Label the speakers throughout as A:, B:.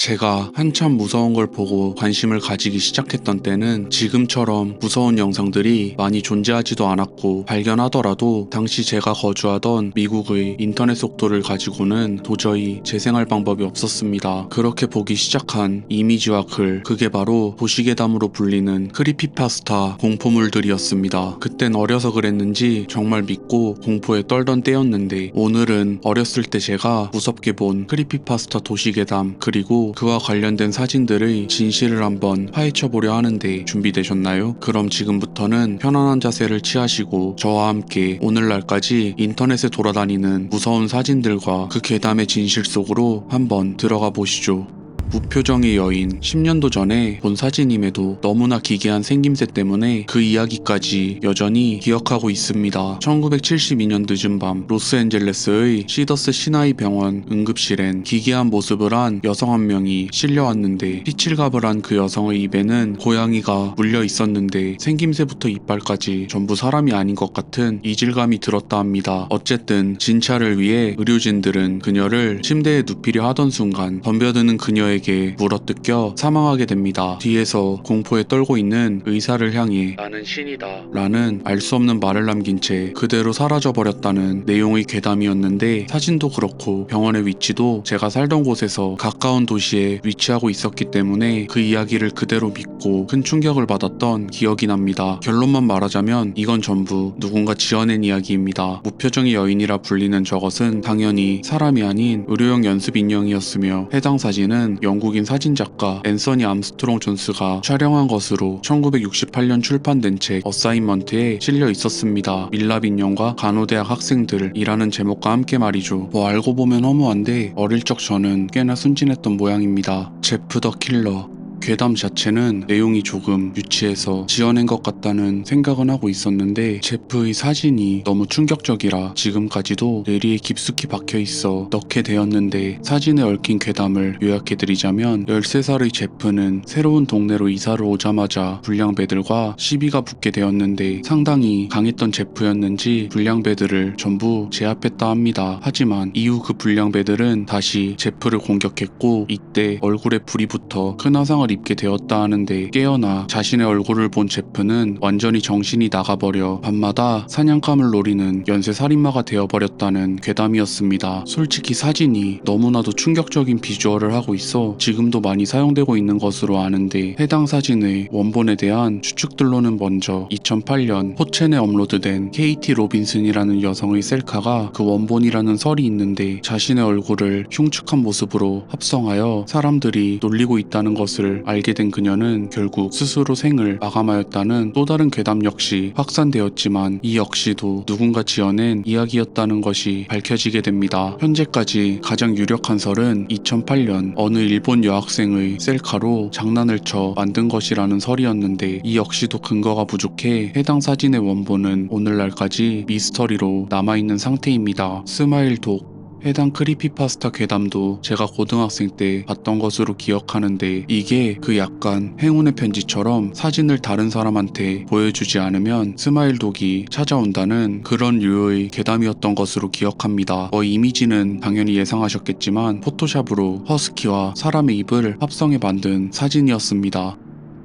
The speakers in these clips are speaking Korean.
A: 제가 한참 무서운 걸 보고 관심을 가지기 시작했던 때는 지금처럼 무서운 영상들이 많이 존재하지도 않았고 발견하더라도 당시 제가 거주하던 미국의 인터넷 속도를 가지고는 도저히 재생할 방법이 없었습니다. 그렇게 보기 시작한 이미지와 글, 그게 바로 도시괴담으로 불리는 크리피파스타 공포물들이었습니다. 그땐 어려서 그랬는지 정말 믿고 공포에 떨던 때였는데 오늘은 어렸을 때 제가 무섭게 본 크리피파스타 도시괴담 그리고 그와 관련된 사진들의 진실을 한번 파헤쳐 보려 하는데 준비되셨나요? 그럼 지금부터는 편안한 자세를 취하시고 저와 함께 오늘날까지 인터넷에 돌아다니는 무서운 사진들과 그 괴담의 진실 속으로 한번 들어가 보시죠. 무표정의 여인 10년도 전에 본 사진임에도 너무나 기괴한 생김새 때문에 그 이야기까지 여전히 기억하고 있습니다. 1972년 늦은 밤 로스앤젤레스의 시더스 시나이 병원 응급실엔 기괴한 모습을 한 여성 한 명이 실려왔는데 피칠갑을 한 그 여성의 입에는 고양이가 물려 있었는데 생김새부터 이빨까지 전부 사람이 아닌 것 같은 이질감이 들었다 합니다. 어쨌든 진찰을 위해 의료진들은 그녀를 침대에 눕히려 하던 순간 덤벼드는 그녀 에게 물어뜯겨 사망하게 됩니다. 뒤에서 공포에 떨고 있는 의사를 향해 나는 신이다 라는 알 수 없는 말을 남긴 채 그대로 사라져 버렸다는 내용의 괴담이었는데 사진도 그렇고 병원의 위치도 제가 살던 곳에서 가까운 도시에 위치하고 있었기 때문에 그 이야기를 그대로 믿고 큰 충격을 받았던 기억이 납니다. 결론만 말하자면 이건 전부 누군가 지어낸 이야기입니다. 무표정의 여인이라 불리는 저것은 당연히 사람이 아닌 의료용 연습 인형이었으며 해당 사진은 영국인 사진작가 앤서니 암스트롱 존스가 촬영한 것으로 1968년 출판된 책 어사인먼트에 실려 있었습니다. 밀랍 인형과 간호대학 학생들이라는 제목과 함께 말이죠. 뭐 알고 보면 허무한데 어릴 적 저는 꽤나 순진했던 모양입니다. 제프 더 킬러 괴담 자체는 내용이 조금 유치해서 지어낸 것 같다는 생각은 하고 있었는데 제프의 사진이 너무 충격적이라 지금까지도 뇌리에 깊숙이 박혀 있어 넣게 되었는데 사진에 얽힌 괴담을 요약해드리자면 13살의 제프는 새로운 동네로 이사를 오자마자 불량배들과 시비가 붙게 되었는데 상당히 강했던 제프였는지 불량배들을 전부 제압했다 합니다. 하지만 이후 그 불량배들은 다시 제프를 공격했고 이때 얼굴에 불이 붙어 큰 화상을 입게 되었다 하는데 깨어나 자신의 얼굴을 본 제프는 완전히 정신이 나가버려 밤마다 사냥감을 노리는 연쇄 살인마가 되어버렸다는 괴담이었습니다. 솔직히 사진이 너무나도 충격적인 비주얼을 하고 있어 지금도 많이 사용되고 있는 것으로 아는데 해당 사진의 원본에 대한 추측들로는 먼저 2008년 포첸에 업로드된 KT 로빈슨이라는 여성의 셀카가 그 원본이라는 설이 있는데 자신의 얼굴을 흉측한 모습으로 합성하여 사람들이 놀리고 있다는 것을 알게 된 그녀는 결국 스스로 생을 마감하였다는 또 다른 괴담 역시 확산되었지만 이 역시도 누군가 지어낸 이야기였다는 것이 밝혀지게 됩니다. 현재까지 가장 유력한 설은 2008년 어느 일본 여학생의 셀카로 장난을 쳐 만든 것이라는 설이었는데 이 역시도 근거가 부족해 해당 사진의 원본은 오늘날까지 미스터리로 남아있는 상태입니다. 스마일 독 해당 크리피파스타 괴담도 제가 고등학생 때 봤던 것으로 기억하는데 이게 그 약간 행운의 편지처럼 사진을 다른 사람한테 보여주지 않으면 스마일 독이 찾아온다는 그런 류의 괴담이었던 것으로 기억합니다. 어 이미지는 당연히 예상하셨겠지만 포토샵으로 허스키와 사람의 입을 합성해 만든 사진이었습니다.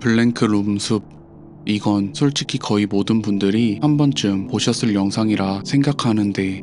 A: 블랭크 룸 숲 이건 솔직히 거의 모든 분들이 한 번쯤 보셨을 영상이라 생각하는데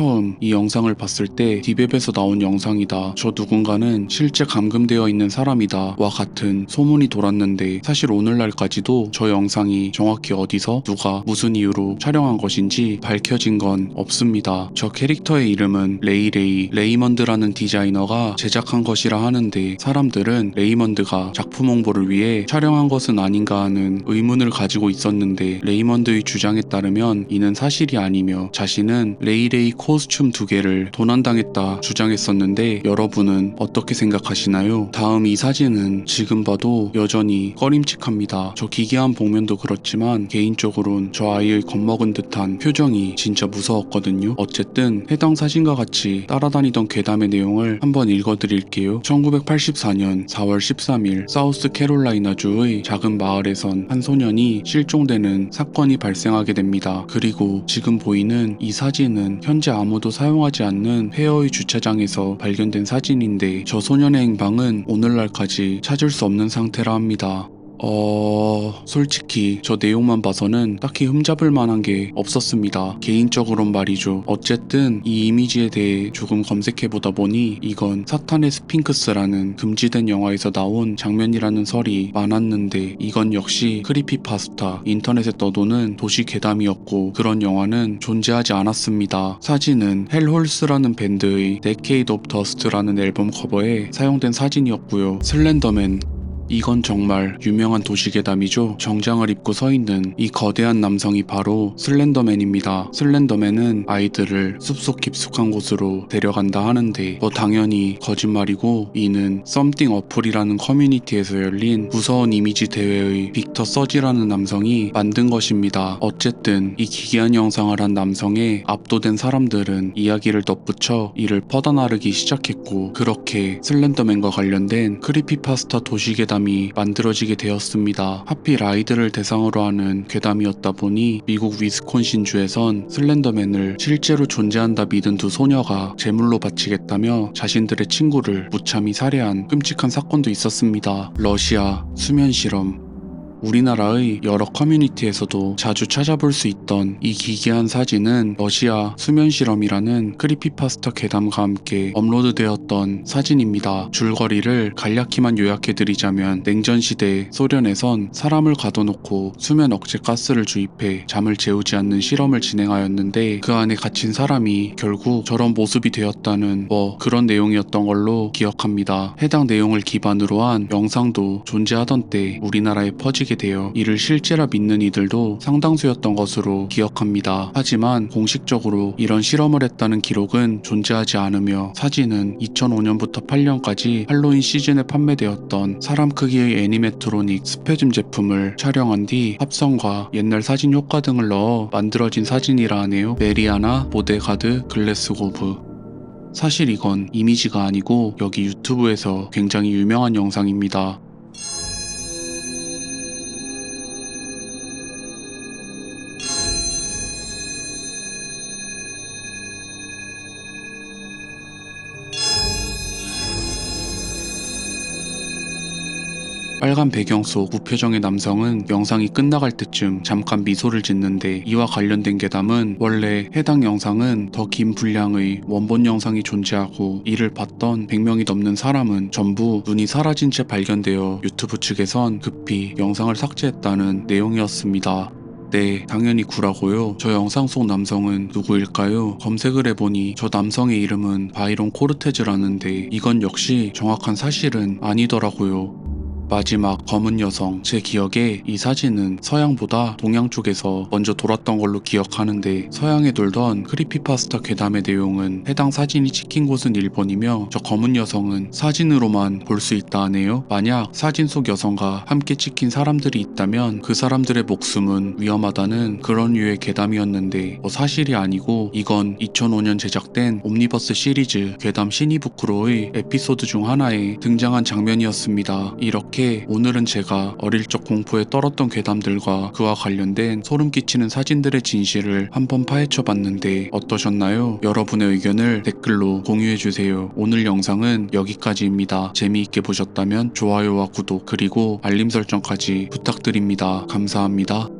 A: 처음 이 영상을 봤을 때 디베베에서 나온 영상이다. 저 누군가는 실제 감금되어 있는 사람이다. 와 같은 소문이 돌았는데 사실 오늘날까지도 저 영상이 정확히 어디서 누가 무슨 이유로 촬영한 것인지 밝혀진 건 없습니다. 저 캐릭터의 이름은 레이레이 레이먼드라는 디자이너가 제작한 것이라 하는데 사람들은 레이먼드가 작품 홍보를 위해 촬영한 것은 아닌가 하는 의문을 가지고 있었는데 레이먼드의 주장에 따르면 이는 사실이 아니며 자신은 레이레이 코 스튬 두 개를 도난당했다 주장했었는데 여러분은 어떻게 생각하시나요? 다음 이 사진은 지금 봐도 여전히 꺼림칙합니다. 저 기괴한 복면도 그렇지만 개인적으로는 저 아이의 겁먹은 듯한 표정이 진짜 무서웠거든요. 어쨌든 해당 사진과 같이 따라다니던 괴담의 내용을 한번 읽어드릴게요. 1984년 4월 13일 사우스 캐롤라이나주의 작은 마을에선 한 소년이 실종되는 사건이 발생하게 됩니다. 그리고 지금 보이는 이 사진은 현재 아무도 사용하지 않는 폐허의 주차장에서 발견된 사진인데 저 소년의 행방은 오늘날까지 찾을 수 없는 상태라 합니다. 어... 솔직히 저 내용만 봐서는 딱히 흠잡을 만한 게 없었습니다. 개인적으론 말이죠. 어쨌든 이 이미지에 대해 조금 검색해보다 보니 이건 사탄의 스핑크스라는 금지된 영화에서 나온 장면이라는 설이 많았는데 이건 역시 크리피파스타 인터넷에 떠도는 도시 괴담이었고 그런 영화는 존재하지 않았습니다. 사진은 헬홀스라는 밴드의 Decade of Dust라는 앨범 커버에 사용된 사진이었고요. 슬렌더맨 이건 정말 유명한 도시괴담이죠. 정장을 입고 서 있는 이 거대한 남성이 바로 슬렌더맨입니다. 슬렌더맨은 아이들을 숲속 깊숙한 곳으로 데려간다 하는데 뭐 당연히 거짓말이고 이는 썸띵 어플이라는 커뮤니티에서 열린 무서운 이미지 대회의 빅터 서지라는 남성이 만든 것입니다. 어쨌든 이 기괴한 영상을 한 남성에 압도된 사람들은 이야기를 덧붙여 이를 퍼다나르기 시작했고 그렇게 슬렌더맨과 관련된 크리피파스타 도시괴담 괴담이 만들어지게 되었습니다. 하필 아이들을 대상으로 하는 괴담이었다 보니 미국 위스콘신주에선 슬렌더맨을 실제로 존재한다 믿은 두 소녀가 제물로 바치겠다며 자신들의 친구를 무참히 살해한 끔찍한 사건도 있었습니다. 러시아 수면 실험 우리나라의 여러 커뮤니티에서도 자주 찾아볼 수 있던 이 기괴한 사진은 러시아 수면 실험이라는 크리피파스타 괴담과 함께 업로드되었던 사진입니다. 줄거리를 간략히만 요약해드리자면 냉전시대 소련에선 사람을 가둬놓고 수면 억제 가스를 주입해 잠을 재우지 않는 실험을 진행하였는데 그 안에 갇힌 사람이 결국 저런 모습이 되었다는 뭐 그런 내용이었던 걸로 기억합니다. 해당 내용을 기반으로 한 영상도 존재하던 때 우리나라에 퍼지게 되어 이를 실제라 믿는 이들도 상당수였던 것으로 기억합니다. 하지만 공식적으로 이런 실험을 했다는 기록은 존재하지 않으며 사진은 2005년부터 8년까지 할로윈 시즌에 판매되었던 사람 크기의 애니메트로닉 스페즘 제품을 촬영한 뒤 합성과 옛날 사진 효과 등을 넣어 만들어진 사진이라 하네요. 메리아나, 보데가드, 글래스고브 사실 이건 이미지가 아니고 여기 유튜브에서 굉장히 유명한 영상입니다. 빨간 배경 속 무표정의 남성은 영상이 끝나갈 때쯤 잠깐 미소를 짓는데 이와 관련된 괴담은 원래 해당 영상은 더 긴 분량의 원본 영상이 존재하고 이를 봤던 100명이 넘는 사람은 전부 눈이 사라진 채 발견되어 유튜브 측에선 급히 영상을 삭제했다는 내용이었습니다. 네, 당연히 구라고요. 저 영상 속 남성은 누구일까요? 검색을 해보니 저 남성의 이름은 바이론 코르테즈라는데 이건 역시 정확한 사실은 아니더라고요. 마지막 검은 여성 제 기억에 이 사진은 서양보다 동양 쪽에서 먼저 돌았던 걸로 기억하는데 서양에 돌던 크리피파스타 괴담의 내용은 해당 사진이 찍힌 곳은 일본이며 저 검은 여성은 사진으로만 볼 수 있다 하네요. 만약 사진 속 여성과 함께 찍힌 사람들이 있다면 그 사람들의 목숨은 위험하다는 그런 류의 괴담이었는데 뭐 사실이 아니고 이건 2005년 제작된 옴니버스 시리즈 괴담 시니부크로의 에피소드 중 하나에 등장한 장면이었습니다. 이렇게 이렇게 오늘은 제가 어릴 적 공포에 떨었던 괴담들과 그와 관련된 소름 끼치는 사진들의 진실을 한번 파헤쳐 봤는데 어떠셨나요? 여러분의 의견을 댓글로 공유해주세요. 오늘 영상은 여기까지입니다. 재미있게 보셨다면 좋아요와 구독 그리고 알림 설정까지 부탁드립니다. 감사합니다.